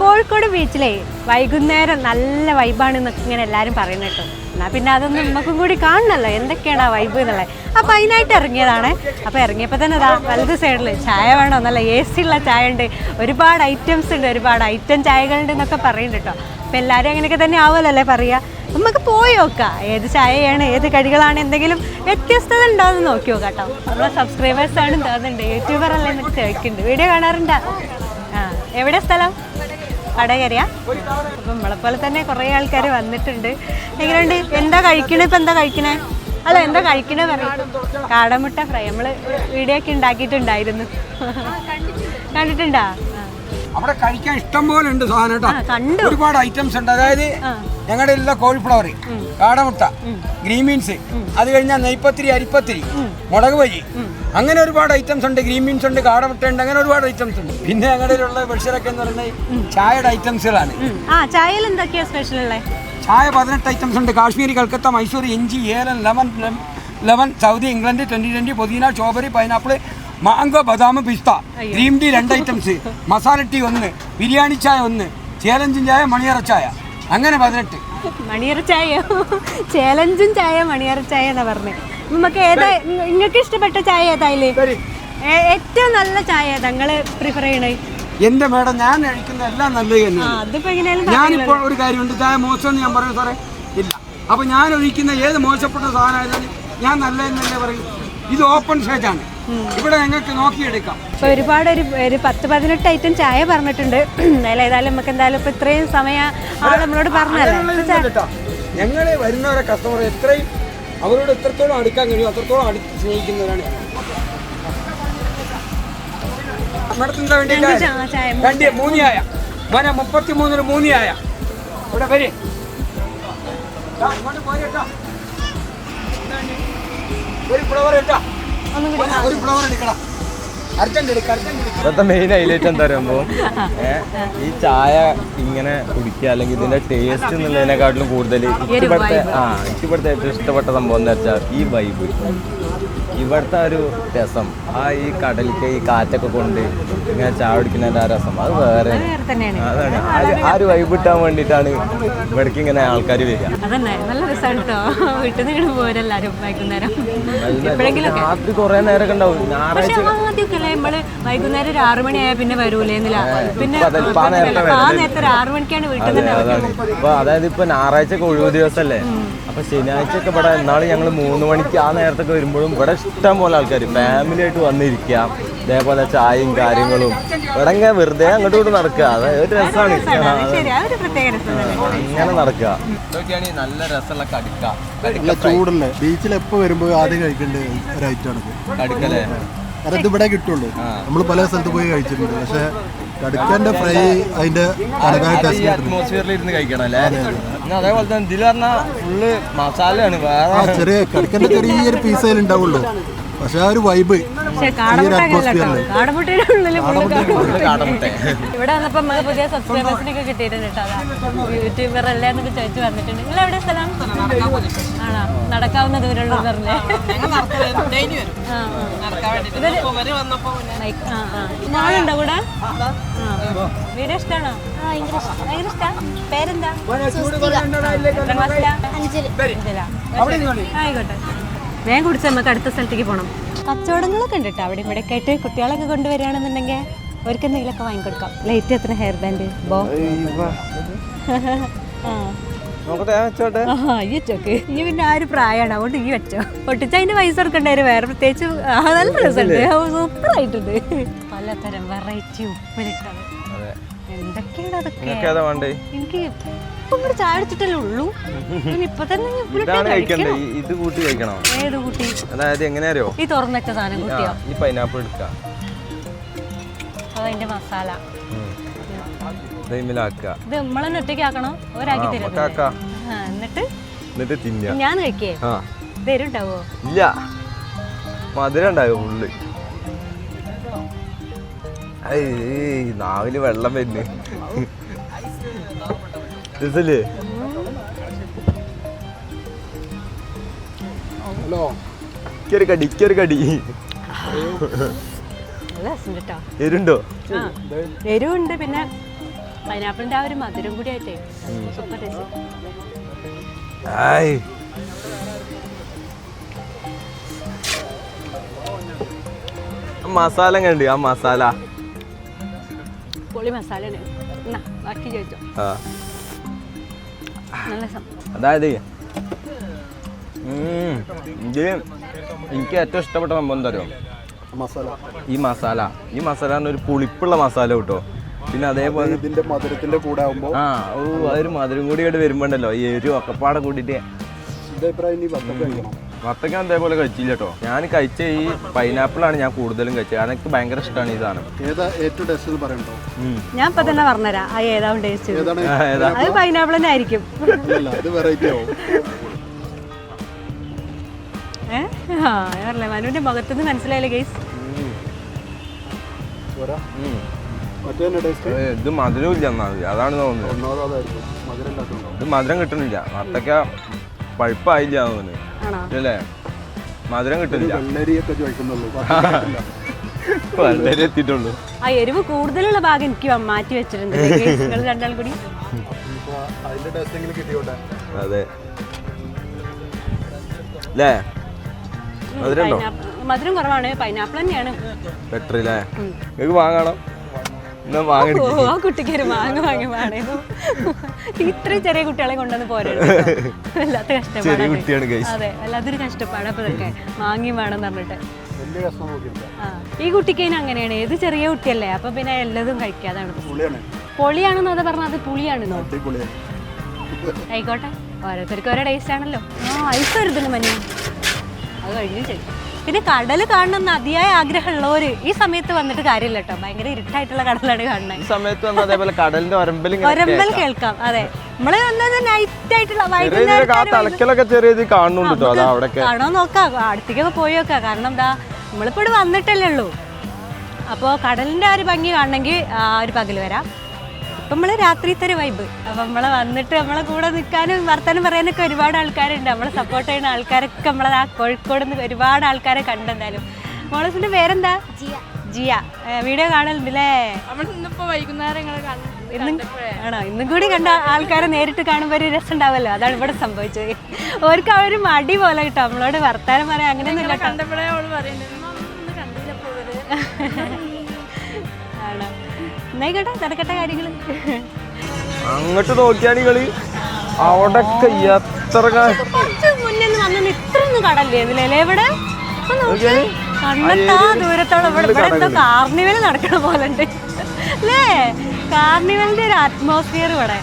കോഴിക്കോട് ബീച്ചിലേ വൈകുന്നേരം നല്ല വൈബാണ് എന്നൊക്കെ ഇങ്ങനെ എല്ലാവരും പറയുന്നത് കേട്ടോ. എന്നാൽ പിന്നെ അതൊന്നും നമുക്കും കൂടി കാണണമല്ലോ എന്തൊക്കെയാണ് ആ വൈബ് എന്നുള്ളത്? അപ്പോൾ അതിനായിട്ട് ഇറങ്ങിയതാണ്. അപ്പോൾ ഇറങ്ങിയപ്പോൾ തന്നെ ഇതാ വലത് സൈഡിൽ ചായ വേണോ? നല്ല എ സി ഉള്ള ചായ ഉണ്ട്. ഒരുപാട് ഐറ്റംസ് ഉണ്ട് ഒരുപാട് ഐറ്റം ചായകളുണ്ട് എന്നൊക്കെ പറയുന്നുണ്ട് കേട്ടോ. അപ്പോൾ എല്ലാവരും അങ്ങനെയൊക്കെ തന്നെ ആവുമല്ലോ അല്ലേ പറയുക നമുക്ക് പോയി നോക്കാം. ഏത് ചായയാണ് ഏത് കടികളാണ് എന്തെങ്കിലും വ്യത്യസ്തത ഉണ്ടോ എന്ന് നോക്കി നോക്കാം കേട്ടോ. നമ്മളെ സബ്സ്ക്രൈബേഴ്സ് ആണ് തോന്നുന്നുണ്ട് യൂട്യൂബർ അല്ലേ എന്നൊക്കെ ചോദിക്കുന്നുണ്ട്. വീഡിയോ കാണാറുണ്ടോ? ആ എവിടെ സ്ഥലം? വടകരയാ അപ്പം നമ്മളെ പോലെ തന്നെ കുറേ ആൾക്കാർ വന്നിട്ടുണ്ട്. എങ്ങനെയുണ്ട്? എന്താ കഴിക്കണേ? ഇപ്പം എന്താ കഴിക്കണേ? അല്ല എന്താ കഴിക്കണേ പറയും കാടമുട്ട ഫ്രൈ. നമ്മൾ വീഡിയോ ഒക്കെ ഉണ്ടാക്കിയിട്ടുണ്ടായിരുന്നു. കണ്ടിട്ടുണ്ടാ? അവിടെ കഴിക്കാൻ ഇഷ്ടം പോലെ ഉണ്ട് സാധനം കേട്ടോ. ഒരുപാട് ഐറ്റംസ് ഉണ്ട്. അതായത്. ഞങ്ങളുടെ എല്ലാ കോഴിഫ്ലവർ കാടമുട്ട ഗ്രീൻ ബീൻസ് അത് കഴിഞ്ഞാൽ നെയ്പത്തിരി അരിപ്പത്തിരി മുളക് ബജി അങ്ങനെ ഒരുപാട് ഐറ്റംസ് ഉണ്ട് ഗ്രീൻ ബീൻസ് ഉണ്ട് കാടമുട്ട ഉണ്ട് അങ്ങനെ ഒരുപാട് ഐറ്റംസ് ഉണ്ട്. പിന്നെ അങ്ങനെയുള്ള ഉള്ള ബഷീറൊക്കെ എന്ന് പറയുന്നത് ചായയുടെ ഐറ്റംസുകളാണ് ആ ചായയിൽ എന്തൊക്കെയാ സ്പെഷ്യൽ ഉള്ളത് ചായ പതിനെട്ട് ഐറ്റംസ് ഉണ്ട്. കാശ്മീരി കൽക്കത്ത മൈസൂർ ഇഞ്ചി ഏലൻ lemon lemon Saudi England twenty twenty പുതിന ചോബറി പൈനാപ്പിൾ മാംഗോ ബദാം പിസ്ത. ഗ്രീൻ ടീ രണ്ട് ഐറ്റംസ് മസാല ടീ ഒന്ന് ബിരിയാണി ചായ ഒന്ന് ചേലഞ്ചും ചായ മണിയറ ചായ. അങ്ങനെ പതിനെട്ട്. മണിയറ ചായ ചേലഞ്ചും ചായ മണിയറ ചായ എന്നാ പറഞ്ഞത് നമുക്ക് ഏതാ നിങ്ങൾക്ക് ഇഷ്ടപ്പെട്ട ചായ ഏതായാലേ. ഏറ്റവും നല്ല ചായ ഏതാ? നിങ്ങൾ പ്രിഫർ ചെയ്യണേ എന്റെ മേഡം ഞാൻ കഴിക്കുന്ന എല്ലാം നല്ലത് തന്നെ തന്നെയാണ് ഞാനിപ്പോൾ ഒരു കാര്യമുണ്ട്. ചായ മോശമെന്ന് ഞാൻ പറയും സാറേ. ഇല്ല. അപ്പൊ ഞാൻ ഒഴിക്കുന്ന ഏത് മോശപ്പെട്ട സാധനമായാലും ഞാൻ നല്ലതെന്നല്ലേ പറയും. ഇത് ഓപ്പൺ സ്റ്റേജ് ആണ്. ഇവിടെ നിങ്ങൾക്ക് നോക്കിയെടുക്കാം. ഇപ്പൊ ഒരുപാട് ഒരു ഒരു പത്ത് പതിനെട്ട് ഐറ്റം ചായ പറഞ്ഞിട്ടുണ്ട്. എന്തായാലും ഏതായാലും നമുക്ക് എന്തായാലും ഇപ്പൊ ഇത്രയും സമയം ആൾ നമ്മളോട് പറഞ്ഞല്ലേ ഞങ്ങളെ വരുന്നവരെ കസ്റ്റമർ എത്രയും അവരോട് എത്രത്തോളം അടുക്കാൻ കഴിയും അത്രത്തോളം അടുത്ത് സ്നേഹിക്കുന്നവരാണ്. മേഡത്തിന് എന്താ വേണ്ടി രണ്ട് മൂന്നിയായ. മന മുപ്പത്തി മൂന്നിന് മൂന്നിയായ. ഇവിടെ വരെ. ഒരു ഫ്ലവർ ഇട്ടാ. ഒരു ഫ്ലവർ എടുക്കണം. ഇവിടുത്തെ മെയിൻ ഹൈലൈറ്റ് എന്താ പറയുമ്പോ ഈ ചായ ഇങ്ങനെ കുടിക്കുക അല്ലെങ്കിൽ ഇതിന്റെ ടേസ്റ്റ് എന്നുള്ളതിനെക്കാട്ടിലും കൂടുതൽ ഇവിടുത്തെ ആ ഇഷ്ടപ്പെടുത്ത ഇവിടുത്തെ ഏറ്റവും ഇഷ്ടപ്പെട്ട സംഭവം എന്താ വെച്ചാൽ ഈ വൈബ് ഇവിടുത്തെ ഒരു രസം. ആ ഈ കടലിക്ക് ഈ കാറ്റൊക്കെ കൊണ്ട് ഇങ്ങനെ ചായ കുടിക്കുന്നതിന്റെ ആ രസം. അത് വേറെ. അതാണ്. ആ ഒരു- വൈബ് കിട്ടാൻ വേണ്ടിയിട്ടാണ് ഇവിടേക്ക് ഇങ്ങനെ ആൾക്കാർ വരിക. അതന്നെ. നല്ല രസമാണ് കേട്ടോ വീട്ടിൽ നിന്ന് ഇങ്ങനെ പോരെല്ലാരും വൈകുന്നേരം. എപ്പോഴെങ്കിലും രാത്രി കുറേ നേരമൊക്കെ ഉണ്ടാവും. ഞായറാഴ്ച പക്ഷെ ആദ്യമൊക്കെ അല്ലേ നമ്മൾ വൈകുന്നേരം ഒരു ആറു മണിയായ പിന്നെ വരൂലേന്നില്ല പിന്നെ ആ നേരത്തെ ആ നേരത്തെ ഒരു ആറു മണിക്കാണ് വീട്ടിൽ നിന്ന് അതായത് ഇപ്പൊ ഞായറാഴ്ച ഒഴിവ് ദിവസമല്ലേ അപ്പൊ ശനിയാഴ്ച ഒക്കെ ഇവിടെ എന്നാൽ ഞങ്ങൾ മൂന്ന് മണിക്ക് ആ നേരത്തൊക്കെ വരുമ്പോഴും ഇവിടെ ഇഷ്ടം പോലെ ആൾക്കാർ ഫാമിലി ആയിട്ട് വന്നിരിക്കാം ഇതേപോലെ ചായയും കാര്യങ്ങളും. ഇവിടെ ഇങ്ങനെ വെറുതെ അങ്ങോട്ടും ഇങ്ങോട്ടും നടക്കുക. അത് ഒരു രസമാണ്. അത് ഇങ്ങനെ നടക്കുക. നല്ല രസമുള്ള കടുക്ക. ചൂടുള്ള. ബീച്ചിൽ എപ്പോ വരുമ്പോ ആദ്യം കഴിക്കേണ്ട ഒരു ഐറ്റമാണ് കടുക്കല്ലേ? ഇത് ഇവിടെ കിട്ടുള്ളൂ. നമ്മൾ പല സ്ഥലത്ത് പോയി കഴിച്ചിട്ടുണ്ട്. പക്ഷെ കടുക്കന്റെ ഫ്രൈ അതിന്റെ അറ്റ്മോസ്ഫിയറിൽ ഇരുന്ന് കഴിക്കണം അല്ലേ? അതേപോലെ തന്നെ ഇതിൽ പറഞ്ഞാൽ ഫുള്ള് മസാലയാണ് വേറെ ചെറിയ കടുക്കന്റെ ചെറിയൊരു പീസ് അതിൽ ഉണ്ടാവുള്ളൂ പക്ഷെ ആ ഒരു വൈബ് ഇവിടെ വന്നപ്പോ നമുക്ക് പുതിയ സബ്സ്ക്രൈബേഴ്സിനൊക്കെ കിട്ടിയിട്ടുണ്ട് കേട്ടോ. യൂട്യൂബർ അല്ലേ എന്നൊക്കെ ചോദിച്ചു വന്നിട്ടുണ്ട്. നിങ്ങൾ എവിടെ സ്ഥലം? ആണോ? നടക്കാവുന്ന ദൂരമുള്ള പറഞ്ഞേ. മോളുണ്ടോ കൂടെ. വീഡിയോ ഭയങ്കര ഇഷ്ടാ. പേരെന്താ. ആയിക്കോട്ടെ. വേഗം കുടിച്ച് നമുക്ക് അടുത്ത സ്ഥലത്തേക്ക് പോകണം കച്ചവടങ്ങളൊക്കെ ഉണ്ട് കേട്ടോ അവിടെ ഇവിടെ കേട്ട് കുട്ടികളൊക്കെ കൊണ്ടുവരികയാണെന്നുണ്ടെങ്കിൽ അവർക്ക് എന്തെങ്കിലുമൊക്കെ വാങ്ങിക്കൊടുക്കാം ലൈറ്റ് എത്ര ഹെയർ ബാൻഡ് ബോ. ഈ പിന്നെ ആ ഒരു പ്രായമാണ് അതുകൊണ്ട് ഈ വെച്ചോ പൊട്ടിച്ച അതിന്റെ പൈസ കൊടുക്കണ്ടായിരുന്നു വേറെ പ്രത്യേകിച്ച് നല്ല രസമുണ്ട് സൂപ്പർ ആയിട്ടുണ്ട് പലതരം വെറൈറ്റി ഉപ്പിലിട്ടത് എന്തൊക്കെയാണ് അതൊക്കെ? നിങ്ങൾക്ക് ഏതാ വേണ്ടേ? എനിക്ക് ഇപ്പൊ ഇവിടെ ചായ അടിച്ചിട്ടല്ലേ ഉള്ളൂ. ഇപ്പൊ തന്നെ ഉപ്പിലിട്ട് ഇതാണ് കഴിക്കണ്ടേ? ഈ- ഇത് കൂട്ടി കഴിക്കണം? ഏത് കുട്ടി? അതായത് എങ്ങനെ അറിയോ ഈ തുറന്നൊക്കെ സാധനം ആ, കുട്ടിയോ? ഈ പൈനാപ്പിൾ അതതിന്റെ മസാല. ഇത് നമ്മളെന്നെ ഒറ്റയ്ക്ക് ആക്കണോ? ഒരാക്കി തരും നമുക്കാക്ക ആ എന്നിട്ട്? എന്നിട്ട് തിന്നുക ഞാൻ കഴിക്കേ ആ. ഇല്ല. മധുരം ഉള്ളു. നാവിൽ വെള്ളം വരുന്നു. രസല്ലേ ഹലോ. ഇക്കൊരു കടി ഇക്കൊരു കടി. എരുണ്ടോ? എരുണ്ട് പിന്നെ പൈനാപ്പിളിന്റെ ആ ഒരു മധുരം കൂടി ആയിട്ടേ. Super taste. മസാല കണ്ടു ആ മസാല. പൊളി മസാലയാണ് എന്നാ ബാക്കി ചോദിച്ചോ നല്ല അതായത് ഇത് എനിക്ക് ഏറ്റവും ഇഷ്ടപ്പെട്ട സംഭവം എന്താ അറിയോ? മസാല. ഈ മസാല. ഈ മസാല ഒരു പുളിപ്പുള്ള മസാല കിട്ടോ. പിന്നെ അതേപോലെ ഇതിന്റെ മധുരത്തിന്റെ കൂടെ ആവുമ്പോ ആ ഓ അതൊരു മധുരം കൂടി ഇവിടെ വരുമ്പോണ്ടല്ലോ ഈ ഒരു ഒക്കെപ്പാടെ കൂട്ടിയിട്ട് വത്തക്ക അതേപോലെ കഴിച്ചില്ല കേട്ടോ ഞാൻ കഴിച്ച ഈ പൈനാപ്പിൾ ആണ് ഞാൻ കൂടുതലും കഴിച്ചത്. എനിക്ക് ഭയങ്കര ഇഷ്ടമാണ് ഈ സാധനം. ഏതാ ഏറ്റവും ടേസ്റ്റ് പറയണ്ടോ? ഞാൻ ഇപ്പൊ തന്നെ പറഞ്ഞുതരാം. ആ ടേസ്റ്റ് ഏതാണ്? അത് പൈനാപ്പിൾ തന്നെ ആയിരിക്കും. അല്ല അത് വെറൈറ്റി ആവും. ഏ? ആ ഞാൻ പറഞ്ഞില്ലേ മനുവിന്റെ മുഖത്തുനിന്ന് മനസ്സിലായില്ലേ ഗൈസ് ഇത് മധുരം ഇല്ല എന്നാ അതാണ് തോന്നുന്നത്. ഇത് മധുരം കിട്ടുന്നില്ല വത്തക്ക പഴുപ്പായില്ല ആണോ? അല്ലേ മധുരം ചോദിക്കുന്നുള്ളൂ. വത്തക്ക എത്തിയിട്ടുള്ളൂ. ആ എരിവ് കൂടുതലുള്ള ഭാഗം എനിക്ക് മാറ്റി വെച്ചിട്ടുണ്ട്. നിങ്ങൾ രണ്ടാൾ കൂടി. അതെ. അല്ലേ മധുരം മധുരം കുറവാണ്. പൈനാപ്പിൾ തന്നെയാണ്. ബെറ്റർ അല്ലേ നിങ്ങൾക്ക് വാങ്ങണം. ആ കുട്ടിക്ക് ഒരു മാങ്ങ വാങ്ങി വേണേന്നു ഇത്രയും ചെറിയ കുട്ടികളെ കൊണ്ടുവന്ന് പോരാണ് വല്ലാത്ത ചെറിയ കഷ്ടപ്പാടാണ് അതെ വല്ലാത്തൊരു കഷ്ടപ്പാടാ അപ്പൊ ഇതൊക്കെ. മാങ്ങി വേണം പറഞ്ഞിട്ട്. ഈ കുട്ടിക്ക് അങ്ങനെയാണ്. ഏത് ചെറിയ കുട്ടിയല്ലേ? അപ്പൊ പിന്നെ എല്ലാതും കഴിക്കാതാണ്. പൊളിയാണെന്ന് പുളിയാണ്. പൊളിയാണെന്നോ അത് പറഞ്ഞത്. അത് പുളിയാണെന്നോ ആയിക്കോട്ടെ. ഓരോരുത്തർക്ക് ഓരോ ടേസ്റ്റ് ആണല്ലോ. ആ ഐസ് വരുന്നുണ്ട് മഞ്ഞ അത് കഴിഞ്ഞു ശരി. പിന്നെ കടൽ കാണണമെന്ന് അതിയായ ആഗ്രഹമുള്ളവര് ഈ സമയത്ത് വന്നിട്ട് കാര്യമില്ല കേട്ടോ. ഭയങ്കര ഇരുട്ടായിട്ടുള്ള കടലാണ് കാണുന്നത് ഈ സമയത്ത് വന്ന് അതേപോലെ കടലിന്റെ ഒരമ്പൽ ഒരമ്പൽ കേൾക്കാം. അതെ. നമ്മൾ വന്നത് നൈറ്റ് ആയിട്ടുള്ള ചെറിയ ഇതിലൊക്കെ ആ വൈകുന്നേരം ചെറിയ കാണുന്നുണ്ട് കാണോ നോക്കാം. അടുത്തേക്കൊക്കെ പോയി നോക്കാം കാരണം എന്താ നമ്മളിപ്പോ ഇവിടെ വന്നിട്ടല്ലേ ഉള്ളൂ. അപ്പോൾ കടലിന്റെ ആ ഒരു ഭംഗി കാണണമെങ്കിൽ ആ ഒരു പകൽ വരാം. ഇപ്പം നമ്മൾ രാത്രിത്തെ ഒരു വൈബ് അപ്പം നമ്മളെ വന്നിട്ട് നമ്മളെ കൂടെ നിൽക്കാനും വർത്തമാനം പറയാനൊക്കെ ഒരുപാട് ആൾക്കാരുണ്ട്. നമ്മളെ സപ്പോർട്ട് ചെയ്യുന്ന ആൾക്കാരൊക്കെ നമ്മളെ ആ കോഴിക്കോട് നിന്ന് ഒരുപാട് ആൾക്കാരെ കണ്ടെന്തായാലും മോളസിന്റെ പേരെന്താ? ജിയ. ജിയ. വീഡിയോ കാണലുണ്ട് അല്ലേ ഇന്നിപ്പോ വൈകുന്നേരം ഇങ്ങളെ കണ്ടു ആണോ? ഇന്നും കൂടി കണ്ട ആൾക്കാരെ നേരിട്ട് കാണുമ്പോൾ ഒരു രസം ഉണ്ടാവല്ലോ. അതാണ് ഇവിടെ സംഭവിച്ചത്. ഓർക്ക് ആ ഒരു മടി പോലെ കിട്ടും. നമ്മളോട് വർത്താനം അങ്ങനെയൊന്നും കേട്ടോ. "ഉമ്മ, ഒന്നും ആണോ? എന്നായിക്കോട്ടെ നടക്കട്ടെ കാര്യങ്ങൾ അങ്ങോട്ട് നോക്കിയാണ് കളി അവിടെ എത്ര മുന്നേ വന്നു ഇത്രയൊന്നും കടല്ലേ ഇതിലല്ലേ ഇവിടെ. കണ്ണെത്താ ദൂരത്തോളം ഇവിടെ. ഇവിടെ എന്തോ കാർണിവൽ നടക്കണ പോലെ ഉണ്ട് അല്ലേ? കാർണിവലിന്റെ ഒരു അറ്റ്മോസ്ഫിയർ ഇവിടെ.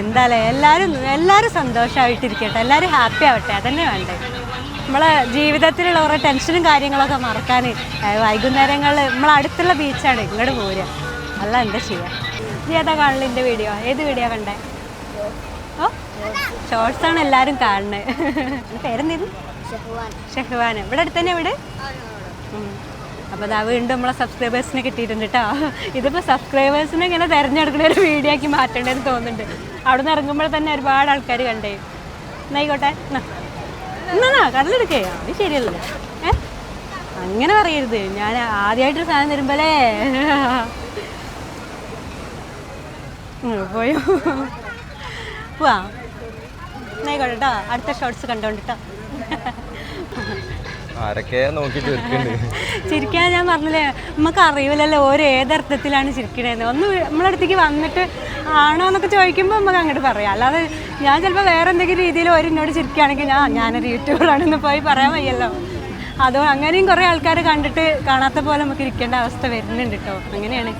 എന്താല്ലേ എല്ലാരും എല്ലാരും സന്തോഷമായിട്ടിരിക്കട്ടെ എല്ലാരും ഹാപ്പി ആവട്ടെ. അതന്നെ വേണ്ടേ. നമ്മളെ ജീവിതത്തിലുള്ള കുറേ ടെൻഷനും കാര്യങ്ങളൊക്കെ മറക്കാൻ വൈകുന്നേരങ്ങളിൽ നമ്മളെ അടുത്തുള്ള ബീച്ചാണ് ഇങ്ങോട്ട് പോരുക. അല്ല എന്താ ചെയ്യാ? നീ ഏതാ എന്റെ വീഡിയോ ഏത് വീഡിയോ കണ്ടേ? ഓ ഷോർട്സ് ആണ് എല്ലാരും കാണുന്നത് പേരെന്തേലും ഷെഹ്വാൻ. ഇവിടെ അടുത്ത് ഇവിടെ. അപ്പോൾ അതാ വീണ്ടും നമ്മളെ സബ്സ്ക്രൈബേഴ്സിനെ കിട്ടിയിട്ടുണ്ട് കേട്ടോ ഇതിപ്പോ സബ്സ്ക്രൈബേഴ്സിനെ ഇങ്ങനെ തിരഞ്ഞെടുക്കുന്ന ഒരു വീഡിയോ ആക്കി മാറ്റേണ്ടതെന്ന് തോന്നുന്നുണ്ട്. അവിടെ നിന്ന് ഇറങ്ങുമ്പോൾ തന്നെ ഒരുപാട് ആൾക്കാർ കണ്ടേ. എന്നായിക്കോട്ടെ എന്നാ കടലെടുക്കേ. അത് ശരിയല്ലല്ലോ. ഏ? അങ്ങനെ പറയരുത്. ഞാൻ ആദ്യമായിട്ടൊരു സാധനം തരുമ്പോലേ പോയോ. പോവാ. എന്നായിക്കോട്ടെ കേട്ടോ അടുത്ത ഷോർട്സ് കണ്ടോണ്ടിട്ടോ. ചിരിക്കാൻ ഞാൻ പറഞ്ഞില്ലേ നമുക്ക് അറിയില്ലല്ലോ ഓരോ ഏതർത്ഥത്തിലാണ് ചിരിക്കണേന്ന്. ഒന്ന് നമ്മളെ അടുത്തേക്ക് വന്നിട്ട് ആണോ എന്നൊക്കെ ചോദിക്കുമ്പോൾ നമുക്ക് അങ്ങോട്ട് പറയാം. അല്ലാതെ ഞാൻ ചിലപ്പോൾ വേറെ എന്തെങ്കിലും രീതിയിൽ ഒരു എന്നോട് ചിരിക്കുകയാണെങ്കിൽ ഞാൻ ഞാനൊരു യൂട്യൂബറാണെന്ന് പോയി പറയാൻ വയ്യല്ലോ. അതോ അങ്ങനെയും കുറേ ആൾക്കാർ കണ്ടിട്ട് കാണാത്ത പോലെ നമുക്ക് ഇരിക്കേണ്ട അവസ്ഥ വരുന്നുണ്ട് കേട്ടോ അങ്ങനെയാണ്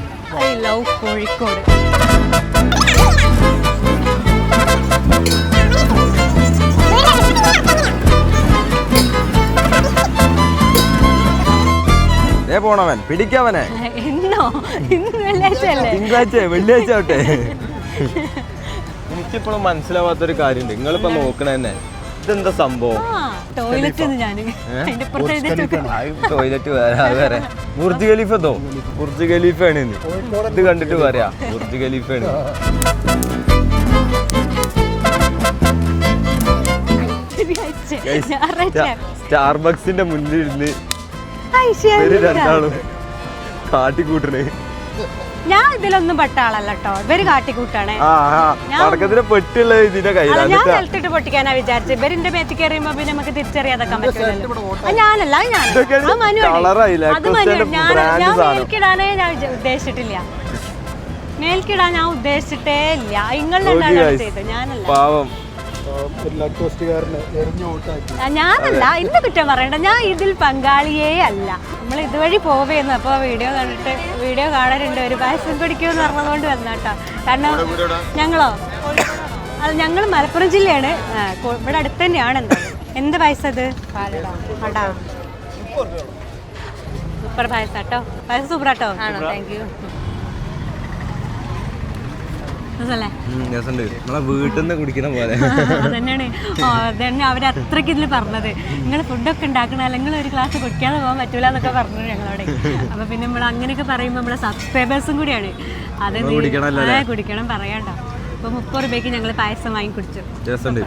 ഐ ലവ് കോഴിക്കോട്. പോണവൻ പിടിക്കവനെ. എന്നോ? ഇന്ന് വെള്ളിയാഴ്ച അല്ലേ തിങ്കളാഴ്ച വെള്ളിയാഴ്ച ആവട്ടെ. എനിക്കിപ്പോഴും മനസ്സിലാവാത്തൊരു കാര്യമുണ്ട്. നിങ്ങളിപ്പോ നോക്കണ തന്നെ ഇതെന്താ സംഭവം? ടോയ്ലറ്റ് ഞാൻ അതിന്റെ പുറത്ത് ടോയ്ലറ്റ് വേറെ ബുർജ് ഖലീഫത്തോ ബുർജ് ഖലീഫാണ് ഇന്ന്. ഇത് കണ്ടിട്ട് പറയാ. ബുർജ് ഞായറാഴ്ച സ്റ്റാർബക്സിന്റെ മുന്നിൽ ഇരുന്ന് രണ്ടാളും കാട്ടിക്കൂട്ടണേ. ഞാൻ ഇതിലൊന്നും പെട്ട ആളല്ല കേട്ടോ ഇവർ കാട്ടിക്കൂട്ടാണ് പെട്ടുള്ള ഇതിന്റെ ഞാൻ നിലത്തിട്ട് പൊട്ടിക്കാനാ വിചാരിച്ചത് ഇവരിന്റെ മേത്തി കയറിയുമ്പോ പിന്നെ നമുക്ക് തിരിച്ചറിയാതൊക്കെ പറ്റില്ലല്ലോ ഞാനല്ല ഞാൻ? അത് മനുവാണ്. ഞാൻ ഞാൻ മേൽക്കിടാനേ ഞാൻ ഉദ്ദേശിച്ചിട്ടില്ല. മേൽക്കിടാൻ ഞാൻ ഉദ്ദേശിച്ചിട്ടേ ഇല്ല. നിങ്ങൾ നോക്കി രണ്ടാളും guys. ഞാനല്ല. ഞാനല്ല ഇന്ന് കുറ്റം പറയണ്ട. ഞാൻ ഇതിൽ പങ്കാളിയേ അല്ല. നമ്മൾ ഇതുവഴി പോവേന്ന്. അപ്പോൾ വീഡിയോ കണ്ടിട്ട് വീഡിയോ കാണാനുണ്ട് ഒരു പാഷൻ കുടിക്കുമെന്ന് പറഞ്ഞതുകൊണ്ട് വന്നാട്ടോ. കാരണം ഞങ്ങളോ? അത് ഞങ്ങൾ മലപ്പുറം ജില്ലയാണ്. ഇവിടെ അടുത്ത് തന്നെയാണ് എന്താ? എന്ത് പായസം ഇത്? അടാ. സൂപ്പർ പായസം കേട്ടോ പായസം സൂപ്പർ കേട്ടോ ആണോ താങ്ക് യു അല്ലേ ഉം, രസമുണ്ട് നമ്മളെ വീട്ടിൽ നിന്ന് കുടിക്കുന്ന പോലെ. അതന്നെയാണ്. അതന്നെ അവർ അത്രയ്ക്ക് ഇതിൽ പറഞ്ഞത്. നിങ്ങൾ ഫുഡൊക്കെ ഉണ്ടാക്കണ നിങ്ങൾ ഒരു ക്ലാസ് കുടിക്കാതെ പോകാൻ പറ്റൂല എന്നൊക്കെ പറഞ്ഞു ഞങ്ങളോട്. അപ്പൊ പിന്നെ നമ്മൾ അങ്ങനെയൊക്കെ പറയുമ്പോൾ നമ്മളെ സബ്സ്ക്രൈബേഴ്സും കൂടിയാണ്. അത് കുടിക്കണം. പറയണ്ട അപ്പൊ മുപ്പത് രൂപയ്ക്ക് ഞങ്ങൾ പായസം വാങ്ങി കുടിച്ചു. രസമുണ്ട്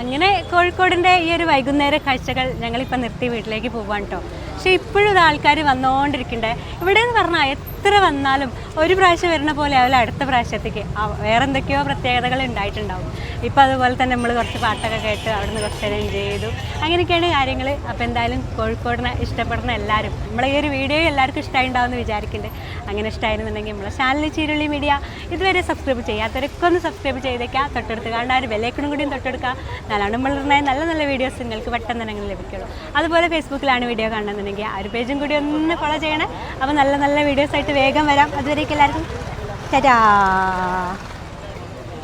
അങ്ങനെ കോഴിക്കോടിന്റെ ഈ ഒരു വൈകുന്നേര കാഴ്ചകൾ ഞങ്ങളിപ്പോൾ നിർത്തി വീട്ടിലേക്ക് പോവാൻ കേട്ടോ പക്ഷേ ഇപ്പോഴും ഒരു ആൾക്കാർ വന്നുകൊണ്ടിരിക്കണ്ടേ ഇവിടെ എന്ന് പറഞ്ഞാൽ എത്ര വന്നാലും ഒരു പ്രാവശ്യം വരുന്ന പോലെ ആവില്ല അടുത്ത പ്രാവശ്യത്തേക്ക്. ആ- വേറെ എന്തൊക്കെയോ പ്രത്യേകതകൾ ഉണ്ടായിട്ടുണ്ടാവും. ഇപ്പോൾ അതുപോലെ തന്നെ നമ്മൾ കുറച്ച് പാട്ടൊക്കെ കേട്ട് അവിടുന്ന് കുറച്ച് നേരം എൻജോയ് ചെയ്തു. അങ്ങനെയൊക്കെയാണ് കാര്യങ്ങൾ അപ്പോൾ എന്തായാലും കോഴിക്കോടിനെ ഇഷ്ടപ്പെടുന്ന എല്ലാവരും നമ്മളെ ഈ ഒരു വീഡിയോ എല്ലാവർക്കും ഇഷ്ടമായിട്ടുണ്ടാവുമെന്ന് വിചാരിക്കുന്നുണ്ട് അങ്ങനെ ഇഷ്ടമായിരുന്നുണ്ടെങ്കിൽ നമ്മളെ ചാനൽ ചീരുള്ളി മീഡിയ ഇതുവരെ സബ്സ്ക്രൈബ് ചെയ്യാത്തവരൊക്കെ ഒന്ന് സബ്സ്ക്രൈബ് ചെയ്തേക്കാം. തൊട്ടടുത്ത് കാണാൻ ഒരു വിലയ്ക്കണം കൂടിയും തൊട്ടെടുക്കുക നമ്മൾ നമ്മളുടെ നല്ല നല്ല വീഡിയോസ് നിങ്ങൾക്ക് പെട്ടെന്ന് തന്നെ ലഭിക്കുള്ളൂ. അതുപോലെ ഫേസ്ബുക്കിലാണ് വീഡിയോ കാണുന്നുണ്ടെങ്കിൽ ആ ഒരു പേജും കൂടി ഒന്ന് ഫോളോ ചെയ്യണേ. അപ്പോൾ നല്ല നല്ല വീഡിയോസ് ആയിട്ട് വേഗം വരാം. അതുവരേക്കും എല്ലാവർക്കും. ടാറ്റാ